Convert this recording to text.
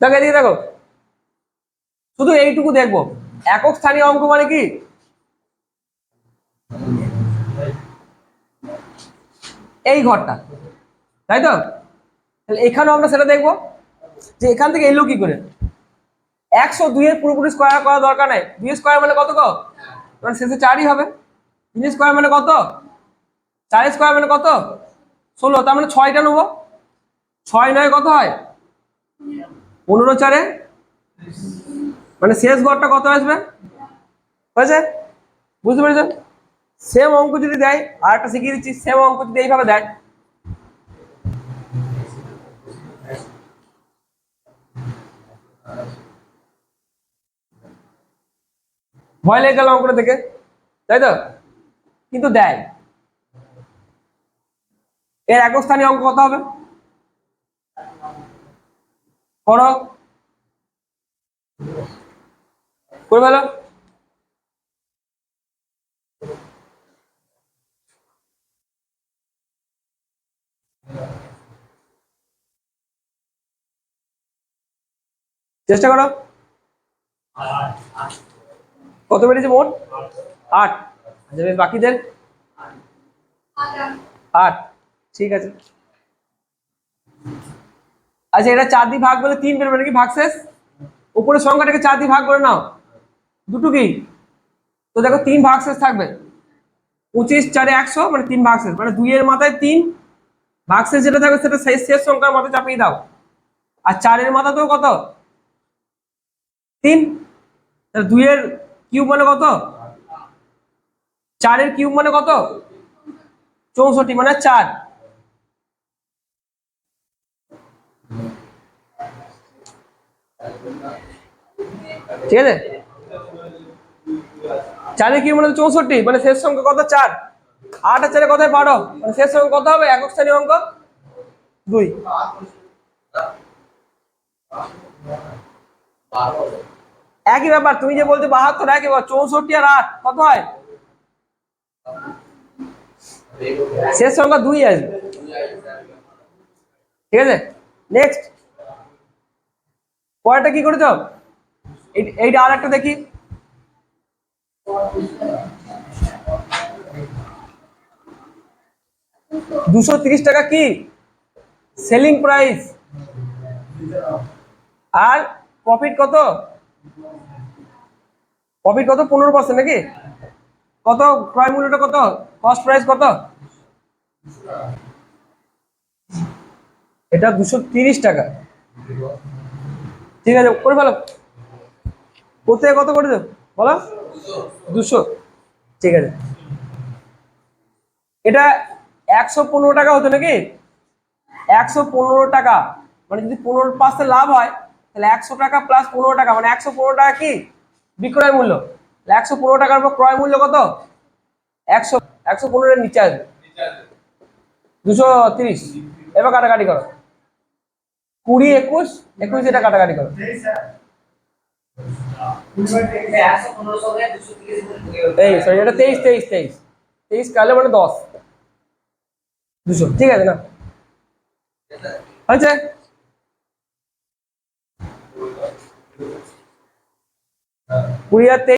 দেখো এদিকে দেখো। শুধু এইটুকু দেখব। একক স্থানীয় অঙ্ক মানে কি? এই ঘরটা। তাই তো? এখানেও আমরা সেটা দেখব যে এখান থেকে এলো কি করে? একশো দুইয়ের পুরোপুরি স্কোয়ার করা দরকার নাই। দুই স্কোয়ার মানে কত গো? মানে শেষে চারই হবে। তিন স্কোয়ার মানে কত? চার স্কোয়ার মানে কত? ষোলো। তার মানে ছয়টা নেব। ছয় নয় কত হয়? পনেরো চারে? মানে শেষ ঘরটা কত আসবে? হয়েছে? বুঝতে পেরেছেন সেম অঙ্ক যদি দেয় আর একটা শিখিয়ে দিচ্ছি সেম অঙ্ক যদি এইভাবে দেয়। ভয় লেগে গেল অঙ্কটা দেখে, তাই তো? কিন্তু দেয়। এর একক স্থানীয় অঙ্ক কত হবে? ফেলো। চেষ্টা করো। কত বেড়েছে মোট? আট। আচ্ছা বাকিদের? আট। ঠিক আছে। আচ্ছা এটা চার দিয়ে ভাগ বলে তিন বেরোবে নাকি ভাগ শেষ? উপরের সংখ্যাটাকে চার দিয়ে ভাগ করে নাও। দুটো কি? তো দেখো, তিন ভাগ শেষ থাকবে। পঁচিশ চারে একশো মানে তিন ভাগ শেষ। মানে দুইয়ের মাথায় তিন। ভাগ শেষ যেটা থাকবে, সেটা শেষ শেষ সংখ্যার মাথায় চাপিয়ে দাও। আর চারের মাথা তো কত? তিন। তাহলে দুইয়ের কিউব মানে কত? চারের কিউব মানে কত? চৌষট্টি মানে চার। ঠিক আছে? চারের কিউব মানে চৌষট্টি। মানে শেষ সংখ্যা কত? চার। আট আর চারে কথায় বারো মানে শেষ সংখ্যা কত হবে? একক শ্রেণি অঙ্ক? দুই। একই ব্যাপার, তুমি যে বলছো বাহাত্তর, একই ব্যাপার। চৌষট্টি আর আট, কত হয়? শেষ সংখ্যা দুই আসবে। ঠিক আছে? নেক্সট পরেরটা কি করেছ? এইটা আর একটা দেখি। দুশো তিরিশ টাকা কি? Selling price. আর প্রফিট কত? প্রফিট কত? পনেরো পার্সেন্ট নাকি? কত? ক্রয় মূল্যটা কত? কস্ট প্রাইস কত? এটা দুশো তিরিশ টাকা। ঠিক আছে, করে ফেলো। কোথায় কত করে দেব বলো। দুশো। ঠিক আছে। এটা একশো পনেরো টাকা হতো নাকি? একশো পনেরো টাকা। মানে যদি পনেরো পার্সেন্ট লাভ হয়, তাহলে একশো টাকা প্লাস পনেরো টাকা। মানে একশো পনেরো টাকা কি? বিক্রয় মূল্য। একশো পনেরো টাকার উপর ক্রয় মূল্য কত? একশো একশো পনেরোর নিচে আসবে। দুশো তিরিশ। এবার কাটাকাটি করো। কুড়ি, একুশ একুশ এটা কাটাকাটি করো। এই সরি তেইশ তেইশ তেইশ। তেইশ কালে মানে দশ। দুশো, ঠিক আছে না? হয়েছে? কুড়ি আর তেইশ।